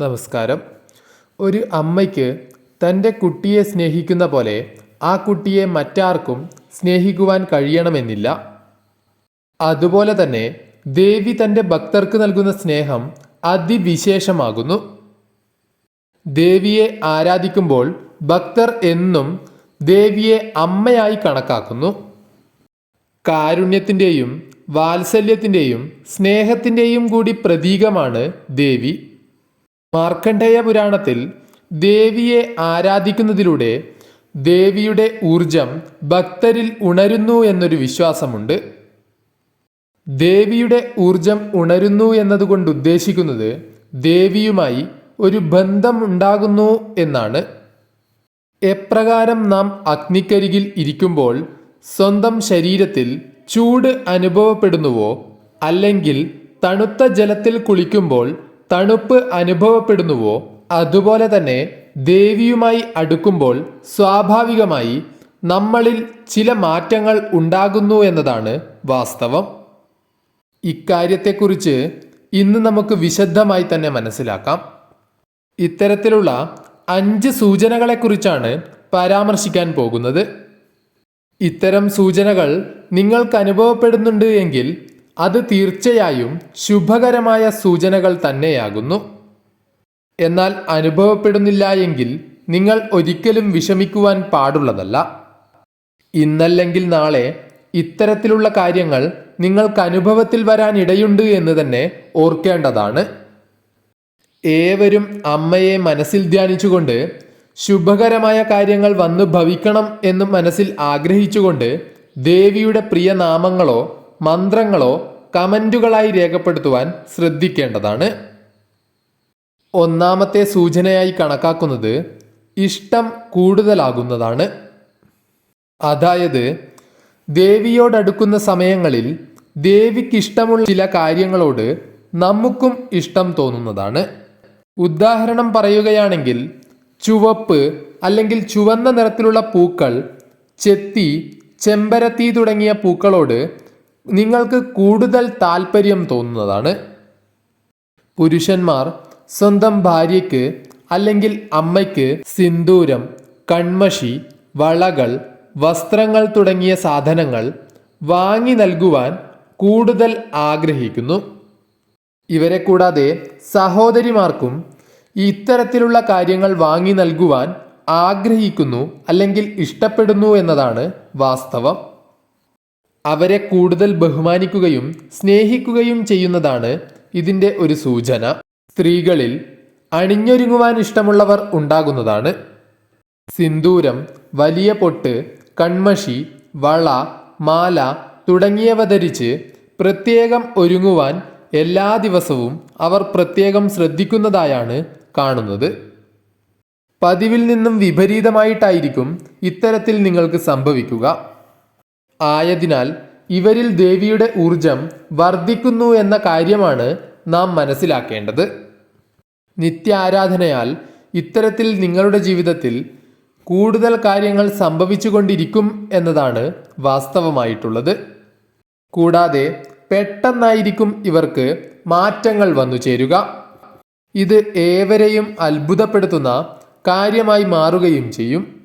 നമസ്കാരം. ഒരു അമ്മയ്ക്ക് തന്റെ കുട്ടിയെ സ്നേഹിക്കുന്ന പോലെ ആ കുട്ടിയെ മറ്റാർക്കും സ്നേഹിക്കുവാൻ കഴിയണമെന്നില്ല. അതുപോലെ തന്നെ ദേവി തന്റെ ഭക്തർക്ക് നൽകുന്ന സ്നേഹം അതിവിശേഷമാകുന്നു. ദേവിയെ ആരാധിക്കുമ്പോൾ ഭക്തർ എന്നും ദേവിയെ അമ്മയായി കണക്കാക്കുന്നു. കാരുണ്യത്തിന്റെയും വാത്സല്യത്തിന്റെയും സ്നേഹത്തിന്റെയും കൂടി പ്രതീകമാണ് ദേവി. മാർക്കണ്ഡേയ പുരാണത്തിൽ ദേവിയെ ആരാധിക്കുന്നതിലൂടെ ദേവിയുടെ ഊർജം ഭക്തരിൽ ഉണരുന്നു എന്നൊരു വിശ്വാസമുണ്ട്. ദേവിയുടെ ഊർജം ഉണരുന്നു എന്നതുകൊണ്ട് ഉദ്ദേശിക്കുന്നത് ദേവിയുമായി ഒരു ബന്ധം ഉണ്ടാകുന്നു എന്നാണ്. എപ്രകാരം നാം അഗ്നിക്കരികിൽ ഇരിക്കുമ്പോൾ സ്വന്തം ശരീരത്തിൽ ചൂട് അനുഭവപ്പെടുന്നുവോ അല്ലെങ്കിൽ തണുത്ത ജലത്തിൽ കുളിക്കുമ്പോൾ തണുപ്പ് അനുഭവപ്പെടുന്നുവോ അതുപോലെ തന്നെ ദേവിയുമായി അടുക്കുമ്പോൾ സ്വാഭാവികമായി നമ്മളിൽ ചില മാറ്റങ്ങൾ ഉണ്ടാകുന്നു എന്നതാണ് വാസ്തവം. ഇക്കാര്യത്തെക്കുറിച്ച് ഇന്ന് നമുക്ക് വിശദമായി തന്നെ മനസ്സിലാക്കാം. ഇത്തരത്തിലുള്ള അഞ്ച് സൂചനകളെക്കുറിച്ചാണ് പരാമർശിക്കാൻ പോകുന്നത്. ഇത്തരം സൂചനകൾ നിങ്ങൾക്ക് അനുഭവപ്പെടുന്നുണ്ട് എങ്കിൽ അത് തീർച്ചയായും ശുഭകരമായ സൂചനകൾ തന്നെയാകുന്നു. എന്നാൽ അനുഭവപ്പെടുന്നില്ല എങ്കിൽ നിങ്ങൾ ഒരിക്കലും വിഷമിക്കുവാൻ പാടുള്ളതല്ല. ഇന്നല്ലെങ്കിൽ നാളെ ഇത്തരത്തിലുള്ള കാര്യങ്ങൾ നിങ്ങൾക്ക് അനുഭവത്തിൽ വരാൻ ഇടയുണ്ട് എന്ന് തന്നെ ഓർക്കേണ്ടതാണ്. ഏവരും അമ്മയെ മനസ്സിൽ ധ്യാനിച്ചുകൊണ്ട് ശുഭകരമായ കാര്യങ്ങൾ വന്നു ഭവിക്കണം എന്ന് മനസ്സിൽ ആഗ്രഹിച്ചുകൊണ്ട് ദേവിയുടെ പ്രിയ നാമങ്ങളോ മന്ത്രങ്ങളോ കമന്റുകളായി രേഖപ്പെടുത്തുവാൻ ശ്രദ്ധിക്കേണ്ടതാണ്. ഒന്നാമത്തെ സൂചനയായി കണക്കാക്കുന്നത് ഇഷ്ടം കൂടുതലാകുന്നതാണ്. അതായത് ദേവിയോടടുക്കുന്ന സമയങ്ങളിൽ ദേവിക്കിഷ്ടമുള്ള ചില കാര്യങ്ങളോട് നമുക്കും ഇഷ്ടം തോന്നുന്നതാണ്. ഉദാഹരണം പറയുകയാണെങ്കിൽ ചുവപ്പ് അല്ലെങ്കിൽ ചുവന്ന നിറത്തിലുള്ള പൂക്കൾ ചെത്തി ചെമ്പരത്തി തുടങ്ങിയ പൂക്കളോട് നിങ്ങൾക്ക് കൂടുതൽ താല്പര്യം തോന്നുന്നതാണ്. പുരുഷന്മാർ സ്വന്തം ഭാര്യയ്ക്ക് അല്ലെങ്കിൽ അമ്മയ്ക്ക് സിന്ദൂരം കൺമഷി വളകൾ വസ്ത്രങ്ങൾ തുടങ്ങിയ സാധനങ്ങൾ വാങ്ങി നൽകുവാൻ കൂടുതൽ ആഗ്രഹിക്കുന്നു. ഇവരെ കൂടാതെ സഹോദരിമാർക്കും ഇത്തരത്തിലുള്ള കാര്യങ്ങൾ വാങ്ങി നൽകുവാൻ ആഗ്രഹിക്കുന്നു അല്ലെങ്കിൽ ഇഷ്ടപ്പെടുന്നു എന്നതാണ് വാസ്തവം. അവരെ കൂടുതൽ ബഹുമാനിക്കുകയും സ്നേഹിക്കുകയും ചെയ്യുന്നതാണ് ഇതിന്റെ ഒരു സൂചന. സ്ത്രീകളിൽ അണിഞ്ഞൊരുങ്ങുവാൻ ഇഷ്ടമുള്ളവർ ഉണ്ടാകുന്നതാണ്. സിന്ദൂരം വലിയ പൊട്ട് കൺമഷി വള മാല തുടങ്ങിയവ ധരിച്ച് പ്രത്യേകം ഒരുങ്ങുവാൻ എല്ലാ ദിവസവും അവർ പ്രത്യേകം ശ്രദ്ധിക്കുന്നതായാണ് കാണുന്നത്. പതിവിൽ നിന്നും വിപരീതമായിട്ടായിരിക്കും ഇത്തരത്തിൽ നിങ്ങൾക്ക് സംഭവിക്കുക. ആയതിനാൽ ഇവരിൽ ദേവിയുടെ ഊർജം വർദ്ധിക്കുന്നു എന്ന കാര്യമാണ് നാം മനസ്സിലാക്കേണ്ടത്. നിത്യാരാധനയാൽ ഇത്തരത്തിൽ നിങ്ങളുടെ ജീവിതത്തിൽ കൂടുതൽ കാര്യങ്ങൾ സംഭവിച്ചുകൊണ്ടിരിക്കും എന്നതാണ് വാസ്തവമായിട്ടുള്ളത്. കൂടാതെ പെട്ടെന്നായിരിക്കും ഇവർക്ക് മാറ്റങ്ങൾ വന്നു ചേരുക. ഇത് ഏവരെയും അത്ഭുതപ്പെടുത്തുന്ന കാര്യമായി മാറുകയും ചെയ്യും.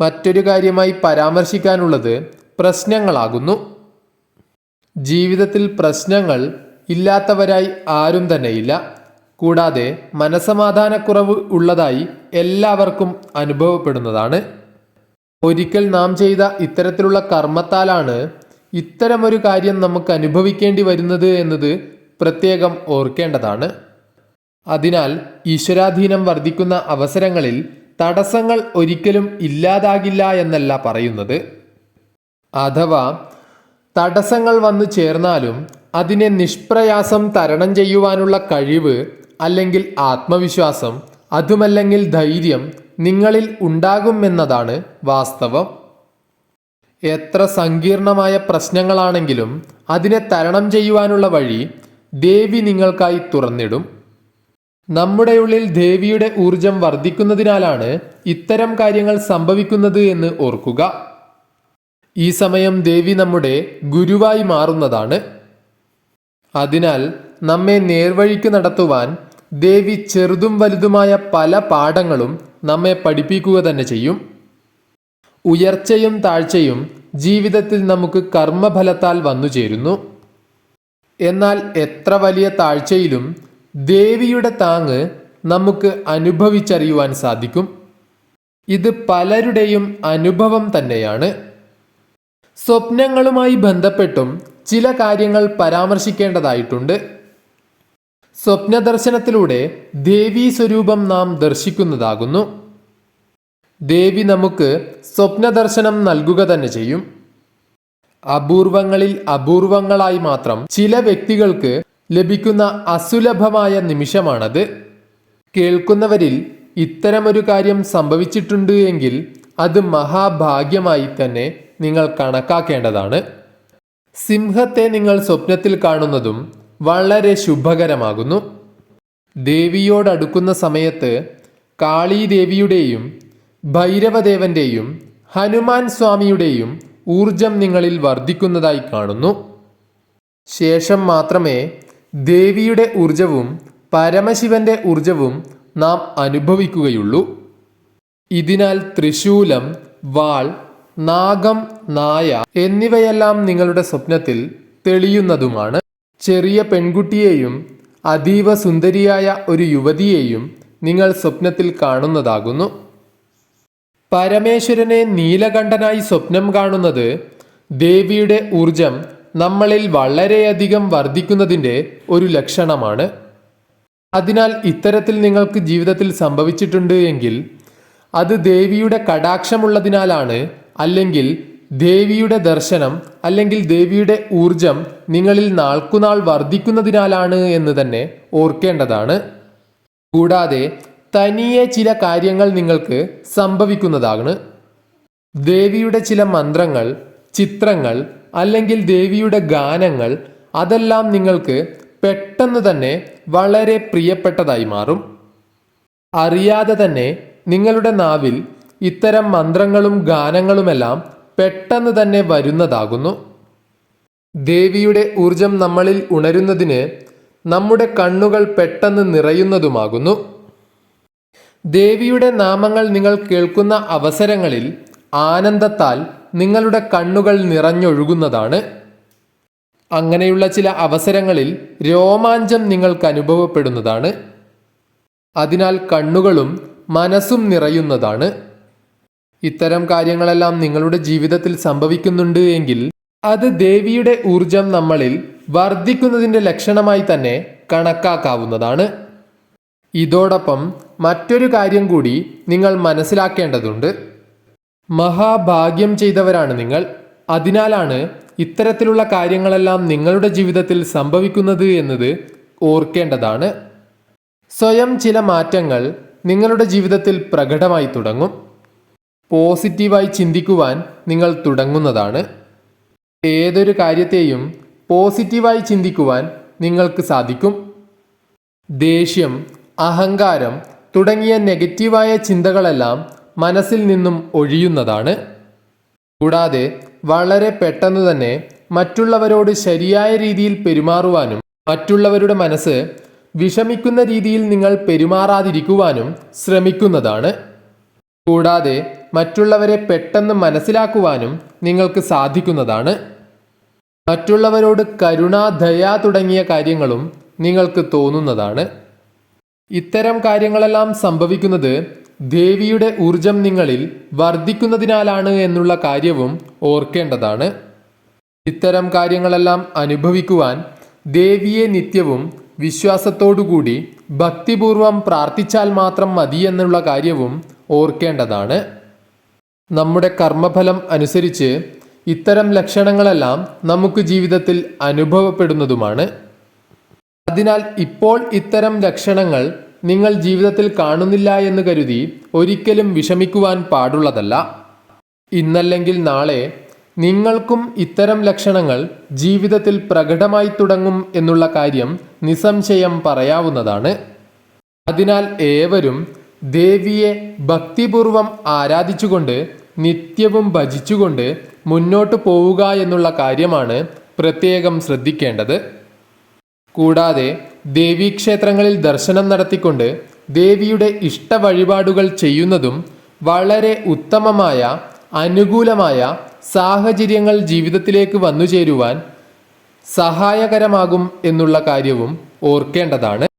മറ്റൊരു കാര്യമായി പരാമർശിക്കാനുള്ളത് പ്രശ്നങ്ങളാകുന്നു. ജീവിതത്തിൽ പ്രശ്നങ്ങൾ ഇല്ലാത്തവരായി ആരും തന്നെയില്ല. കൂടാതെ മനസമാധാനക്കുറവ് ഉള്ളതായി എല്ലാവർക്കും അനുഭവപ്പെടുന്നതാണ്. ഒരിക്കൽ നാം ചെയ്ത ഇത്തരത്തിലുള്ള കർമ്മത്താലാണ് ഇത്തരമൊരു കാര്യം നമുക്ക് അനുഭവിക്കേണ്ടി വരുന്നത് എന്നത് പ്രത്യേകം ഓർക്കേണ്ടതാണ്. അതിനാൽ ഈശ്വരാധീനം വർദ്ധിക്കുന്ന അവസരങ്ങളിൽ തടസ്സങ്ങൾ ഒരിക്കലും ഇല്ലാതാകില്ല എന്നല്ല പറയുന്നത്. അഥവാ തടസ്സങ്ങൾ വന്നു ചേർന്നാലും അതിനെ നിഷ്പ്രയാസം തരണം ചെയ്യുവാനുള്ള കഴിവ് അല്ലെങ്കിൽ ആത്മവിശ്വാസം അതുമല്ലെങ്കിൽ ധൈര്യം നിങ്ങളിൽ ഉണ്ടാകുമെന്നതാണ് വാസ്തവം. എത്ര സങ്കീർണമായ പ്രശ്നങ്ങളാണെങ്കിലും അതിനെ തരണം ചെയ്യുവാനുള്ള വഴി ദേവി നിങ്ങൾക്കായി തുറന്നിടും. നമ്മുടെ ഉള്ളിൽ ദേവിയുടെ ഊർജം വർദ്ധിക്കുന്നതിനാലാണ് ഇത്തരം കാര്യങ്ങൾ സംഭവിക്കുന്നത് എന്ന് ഓർക്കുക. ഈ സമയം ദേവി നമ്മുടെ ഗുരുവായി മാറുന്നതാണ്. അതിനാൽ നമ്മെ നേർവഴിക്ക് നടത്തുവാൻ ദേവി ചെറുതും വലുതുമായ പല പാഠങ്ങളും നമ്മെ പഠിപ്പിക്കുക തന്നെ ചെയ്യും. ഉയർച്ചയും താഴ്ചയും ജീവിതത്തിൽ നമുക്ക് കർമ്മഫലത്താൽ വന്നു ചേരുന്നു. എന്നാൽ എത്ര വലിയ താഴ്ചയിലും ദേവിയുടെ താങ്ങ് നമുക്ക് അനുഭവിച്ചറിയുവാൻ സാധിക്കും. ഇത് പലരുടെയും അനുഭവം തന്നെയാണ്. സ്വപ്നങ്ങളുമായി ബന്ധപ്പെട്ടും ചില കാര്യങ്ങൾ പരാമർശിക്കേണ്ടതായിട്ടുണ്ട്. സ്വപ്നദർശനത്തിലൂടെ ദേവീ സ്വരൂപം നാം ദർശിക്കുന്നതാകുന്നു. ദേവി നമുക്ക് സ്വപ്നദർശനം നൽകുക തന്നെ ചെയ്യും. അപൂർവങ്ങളിൽ അപൂർവങ്ങളായി മാത്രം ചില വ്യക്തികൾക്ക് ലഭിക്കുന്ന അസുലഭമായ നിമിഷമാണത്. കേൾക്കുന്നവരിൽ ഇത്തരമൊരു കാര്യം സംഭവിച്ചിട്ടുണ്ട് എങ്കിൽ അത് മഹാഭാഗ്യമായി തന്നെ നിങ്ങൾ കണക്കാക്കേണ്ടതാണ്. സിംഹത്തെ നിങ്ങൾ സ്വപ്നത്തിൽ കാണുന്നതും വളരെ ശുഭകരമാകുന്നു. ദേവിയോടടുക്കുന്ന സമയത്ത് കാളീദേവിയുടെയും ഭൈരവദേവന്റെയും ഹനുമാൻ സ്വാമിയുടെയും ഊർജം നിങ്ങളിൽ വർദ്ധിക്കുന്നതായി കാണുന്നു. ശേഷം മാത്രമേ ദേവിയുടെ ഊർജവും പരമശിവന്റെ ഊർജവും നാം അനുഭവിക്കുകയുള്ളൂ. ഇതിനാൽ ത്രിശൂലം വാൾ നാഗം നായ എന്നിവയെല്ലാം നിങ്ങളുടെ സ്വപ്നത്തിൽ തെളിയുന്നതുമാണ്. ചെറിയ പെൺകുട്ടിയെയും അതീവ സുന്ദരിയായ ഒരു യുവതിയെയും നിങ്ങൾ സ്വപ്നത്തിൽ കാണുന്നതാകുന്നു. പരമേശ്വരനെ നീലകണ്ഠനായി സ്വപ്നം കാണുന്നത് ദേവിയുടെ ഊർജം നമ്മളിൽ വളരെയധികം വർദ്ധിക്കുന്നതിന്റെ ഒരു ലക്ഷണമാണ്. അതിനാൽ ഇത്തരത്തിൽ നിങ്ങൾക്ക് ജീവിതത്തിൽ സംഭവിച്ചിട്ടുണ്ട് എങ്കിൽ അത് ദേവിയുടെ കടാക്ഷമുള്ളതിനാലാണ് അല്ലെങ്കിൽ ദേവിയുടെ ദർശനം അല്ലെങ്കിൽ ദേവിയുടെ ഊർജം നിങ്ങളിൽ നാൾക്കുനാൾ വർദ്ധിക്കുന്നതിനാലാണ് എന്ന് തന്നെ ഓർക്കേണ്ടതാണ്. കൂടാതെ തനിയെ ചില കാര്യങ്ങൾ നിങ്ങൾക്ക് സംഭവിക്കുന്നതാണ്. ദേവിയുടെ ചില മന്ത്രങ്ങൾ ചിത്രങ്ങൾ അല്ലെങ്കിൽ ദേവിയുടെ ഗാനങ്ങൾ അതെല്ലാം നിങ്ങൾക്ക് പെട്ടെന്ന് തന്നെ വളരെ പ്രിയപ്പെട്ടതായി മാറും. അറിയാതെ തന്നെ നിങ്ങളുടെ നാവിൽ ഇത്തരം മന്ത്രങ്ങളും ഗാനങ്ങളുമെല്ലാം പെട്ടെന്ന് തന്നെ വരുന്നതാകുന്നു. ദേവിയുടെ ഊർജം നമ്മളിൽ ഉണരുന്നതിന് നമ്മുടെ കണ്ണുകൾ പെട്ടെന്ന് നിറയുന്നതുമാകുന്നു. ദേവിയുടെ നാമങ്ങൾ നിങ്ങൾ കേൾക്കുന്ന അവസരങ്ങളിൽ ആനന്ദത്താൽ നിങ്ങളുടെ കണ്ണുകൾ നിറഞ്ഞൊഴുകുന്നതാണ്. അങ്ങനെയുള്ള ചില അവസരങ്ങളിൽ രോമാഞ്ചം നിങ്ങൾക്ക് അനുഭവപ്പെടുന്നതാണ്. അതിനാൽ കണ്ണുകളും മനസ്സും നിറയുന്നതാണ്. ഇത്തരം കാര്യങ്ങളെല്ലാം നിങ്ങളുടെ ജീവിതത്തിൽ സംഭവിക്കുന്നുണ്ട് എങ്കിൽ അത് ദേവിയുടെ ഊർജം നമ്മളിൽ വർദ്ധിക്കുന്നതിന്റെ ലക്ഷണമായി തന്നെ കണക്കാക്കാവുന്നതാണ്. ഇതോടൊപ്പം മറ്റൊരു കാര്യം കൂടി നിങ്ങൾ മനസ്സിലാക്കേണ്ടതുണ്ട്. മഹാഭാഗ്യം ചെയ്തവരാണ് നിങ്ങൾ. അതിനാലാണ് ഇത്തരത്തിലുള്ള കാര്യങ്ങളെല്ലാം നിങ്ങളുടെ ജീവിതത്തിൽ സംഭവിക്കുന്നത് എന്നത് ഓർക്കേണ്ടതാണ്. സ്വയം ചില മാറ്റങ്ങൾ നിങ്ങളുടെ ജീവിതത്തിൽ പ്രകടമായി തുടങ്ങും. പോസിറ്റീവായി ചിന്തിക്കുവാൻ നിങ്ങൾ തുടങ്ങുന്നതാണ്. ഏതൊരു കാര്യത്തെയും പോസിറ്റീവായി ചിന്തിക്കുവാൻ നിങ്ങൾക്ക് സാധിക്കും. ദേഷ്യം അഹങ്കാരം തുടങ്ങിയ നെഗറ്റീവായ ചിന്തകളെല്ലാം മനസ്സിൽ നിന്നും ഒഴിയുന്നതാണ്. കൂടാതെ വളരെ പെട്ടെന്ന് തന്നെ മറ്റുള്ളവരോട് ശരിയായ രീതിയിൽ പെരുമാറുവാനും മറ്റുള്ളവരുടെ മനസ്സ് വിഷമിക്കുന്ന രീതിയിൽ നിങ്ങൾ പെരുമാറാതിരിക്കുവാനും ശ്രമിക്കുന്നതാണ്. കൂടാതെ മറ്റുള്ളവരെ പെട്ടെന്ന് മനസ്സിലാക്കുവാനും നിങ്ങൾക്ക് സാധിക്കുന്നതാണ്. മറ്റുള്ളവരോട് കരുണ ദയ തുടങ്ങിയ കാര്യങ്ങളും നിങ്ങൾക്ക് തോന്നുന്നതാണ്. ഇത്തരം കാര്യങ്ങളെല്ലാം സംഭവിക്കുന്നത് ദേവിയുടെ ഊർജം നിങ്ങളിൽ വർദ്ധിക്കുന്നതിനാലാണ് എന്നുള്ള കാര്യവും ഓർക്കേണ്ടതാണ്. ഇത്തരം കാര്യങ്ങളെല്ലാം അനുഭവിക്കുവാൻ ദേവിയെ നിത്യവും വിശ്വാസത്തോടുകൂടി ഭക്തിപൂർവം പ്രാർത്ഥിച്ചാൽ മാത്രം മതിയെന്നുള്ള കാര്യവും ഓർക്കേണ്ടതാണ്. നമ്മുടെ കർമ്മഫലം അനുസരിച്ച് ഇത്തരം ലക്ഷണങ്ങളെല്ലാം നമുക്ക് ജീവിതത്തിൽ അനുഭവപ്പെടുന്നതുമാണ്. അതിനാൽ ഇപ്പോൾ ഇത്തരം ലക്ഷണങ്ങൾ നിങ്ങൾ ജീവിതത്തിൽ കാണുന്നില്ല എന്ന് കരുതി ഒരിക്കലും വിഷമിക്കുവാൻ പാടുള്ളതല്ല. ഇന്നല്ലെങ്കിൽ നാളെ നിങ്ങൾക്കും ഇത്തരം ലക്ഷണങ്ങൾ ജീവിതത്തിൽ പ്രകടമായി തുടങ്ങും എന്നുള്ള കാര്യം നിസ്സംശയം പറയാവുന്നതാണ്. അതിനാൽ ഏവരും ദേവിയെ ഭക്തിപൂർവം ആരാധിച്ചുകൊണ്ട് നിത്യവും ഭജിച്ചുകൊണ്ട് മുന്നോട്ട് പോവുക എന്നുള്ള കാര്യമാണ് പ്രത്യേകം ശ്രദ്ധിക്കേണ്ടത്. കൂടാതെ ദേവീക്ഷേത്രങ്ങളിൽ ദർശനം നടത്തിക്കൊണ്ട് ദേവിയുടെ ഇഷ്ട വഴിപാടുകൾ ചെയ്യുന്നതും വളരെ ഉത്തമമായ അനുകൂലമായ സാഹചര്യങ്ങൾ ജീവിതത്തിലേക്ക് വന്നു ചേരുവാൻ സഹായകരമാകും എന്നുള്ള കാര്യവും ഓർക്കേണ്ടതാണ്.